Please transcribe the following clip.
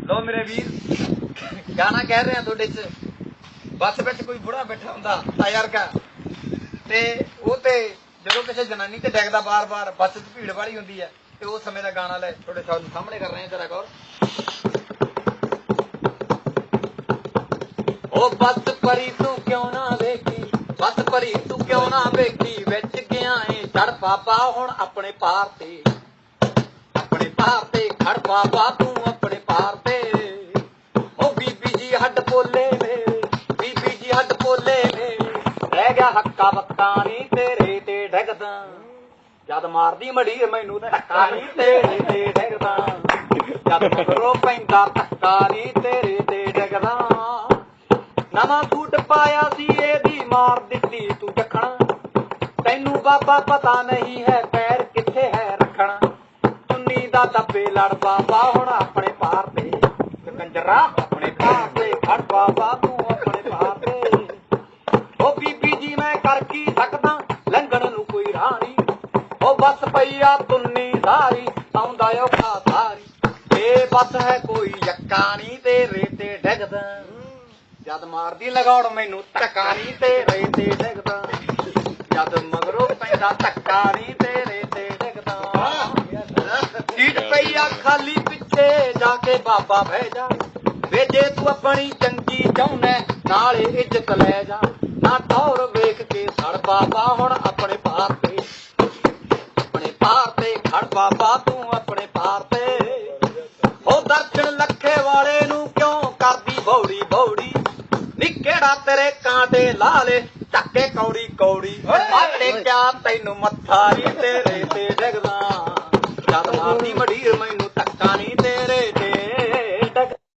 ਲੋ ਮੇਰੇ ਵੀਰ, ਗਾਣਾ ਕਹਿ ਰਹੇ ਆ ਤੁਹਾਡੇ ਚ। ਬੱਸ ਵਿੱਚ ਕੋਈ ਬੁੜਾ ਬੈਠਾ ਹੁੰਦਾ ਟਾਇਰ ਕਾ। ਤੇ ਉਹ ਤੇ ਜਦੋਂ ਕਿਸੇ ਜਨਾਨੀ ਤੇ ਡੈਗਦਾ ਬਾਰ-ਬਾਰ, ਬੱਸ 'ਚ ਭੀੜ ਵਾਲੀ ਹੁੰਦੀ ਹੈ ਤੇ ਉਹ ਸਮੇਂ ਦਾ ਗਾਣਾ ਲੈ ਤੁਹਾਡੇ ਸਾਹਮਣੇ ਕਰ ਰਹੇ ਆ ਜਰਾ ਗੌਰ। ਉਹ ਬੱਸ ਪਰੀ ਤੂੰ ਕਿਉਂ ਨਾ ਵੇਖੀ? ਬੱਸ ਪਰੀ ਤੂੰ ਕਿਉਂ ਨਾ ਵੇਖੀ? ਵਿੱਚ ਗਿਆ ਏ ਚੜ ਬਾਬਾ ਹੁਣ ਆਪਣੇ ਪਾਰ ਤੇ। ਆਪਣੇ ਪਾਰ ਤੇ ਖੜ ਬਾਬਾ ਤੂੰ ਹੱਕਾ ਬੱਕਾ ਨੀ ਤੇਰੇ ਤੇ ਡਿੱਗਦਾ। ਜਦ ਮਾਰਦੀ ਮੜੀ ਮੈਨੂੰ ਧੱਕਾ ਨੀ ਤੇਰੇ ਤੇ ਡਿੱਗਦਾ। ਜਦ ਮਗਰੋਂ ਪੈਂਦਾ ਧੱਕਾ ਨੀ ਤੇਰੇ ਤੇ ਡਿੱਗਦਾ। ਨਵਾਂ ਸੂਟ ਪਾਇਆ ਸੀ ਇਹਦੀ ਮਾਰ ਦਿੱਤੀ ਤੂੰ ਜਖਣਾ ਤੈਨੂੰ ਬਾਬਾ ਪਤਾ ਨਹੀਂ ਹੈ ਪੈਰ ਕਿੱਥੇ ਹੈ ਰੱਖਣਾ। ਚੁੰਨੀ ਦਾ ਦੱਬੇ ਲੜ ਬਾਬਾ ਹੁਣ ਆਪਣੇ ਪਾਰ ਤੇ। ਕੰਜਰਾ ਆਪਣੇ ਪਾਰ ਤੇ ਖੜ ਬਾਬਾ ਤੂੰ ਆਪਣੇ ਪਾਰ ਤੇ ਉਹ ਬੀਬੀ ਜੀ ਮੈਂ ਕਰ ਕੀ ਸਕਦਾ? ਲੰਘਣ ਨੂੰ ਕੋਈ ਰਾਹ ਨਹੀਂ ਉਹ ਬਸ ਪਈਆ ਤੁੰਨੀ ਸਾਰੀ ਆਉਂਦਾ ਔਖਾ ਸਾਰੀ ਇਹ ਬਸ ਹੈ ਕੋਈ ਯੱਕਾ ਨਹੀਂ ਤੇਰੇ ਤੇ ਡਿੱਗਦਾ। ਜਦ ਮਾਰਦੀ ਲਗਾਉਣ ਮੈਨੂੰ ਧੱਕਾ ਨਹੀਂ ਤੇਰੇ ਤੇ ਡਿੱਗਦਾ। ਜਦ ਮਗਰੋਂ ਪੈਂਦਾ ਧੱਕਾ ਨਹੀਂ ਤੇਰੇ ਤੇ ਡਿੱਗਦਾ। ਸੀਟ ਪਈ ਆ ਖਾਲੀ ਪਿੱਛੇ ਜਾ ਕੇ ਬਾਬਾ ਬਹਿ ਜਾ। ਵੇ ਜੇ ਤੂੰ ਆਪਣੀ ਚੰਗੀ ਚਾਹੁੰਦਾ, ਨਾਲੇ ਇੱਜ਼ਤ ਲੈ ਜਾ। ਨਾ ਟੌਰ ਵੇਖ ਕੇ ਬਾਬਾ ਹੁਣ ਆਪਣੇ ਪਾਰ ਤੇ। ਆਪਣੇ ਪਾਰ ਤੇ ਖੜ ਬਾਬਾ ਤੂੰ ਆਪਣੇ ਪਾਰ ਤੇ। ਉਹ ਦਰਸ਼ਨ ਲੱਖੇ ਵਾਲੇ ਨੂੰ ਕਿਉਂ ਕਰਦੀ ਬੌੜੀ ਬੌੜੀ? ਨੀ ਕਿਹੜਾ ਤੇਰੇ ਕਾਂਟੇ ਲਾ ਲੇ ਚੱਕੇ ਕੌੜੀ ਕੌੜੀ। ਮਾਤੇ ਕਿਆ ਤੈਨੂੰ ਮੱਥਾ ਨੀ ਤੇਰੇ ਤੇ ਡਿੱਗਦਾ ਜਦ ਮਾਰਦੀ ਮੜੀਰ ਮੈਨੂੰ ਧੱਕਾ ਨਹੀਂ ਤੇਰੇ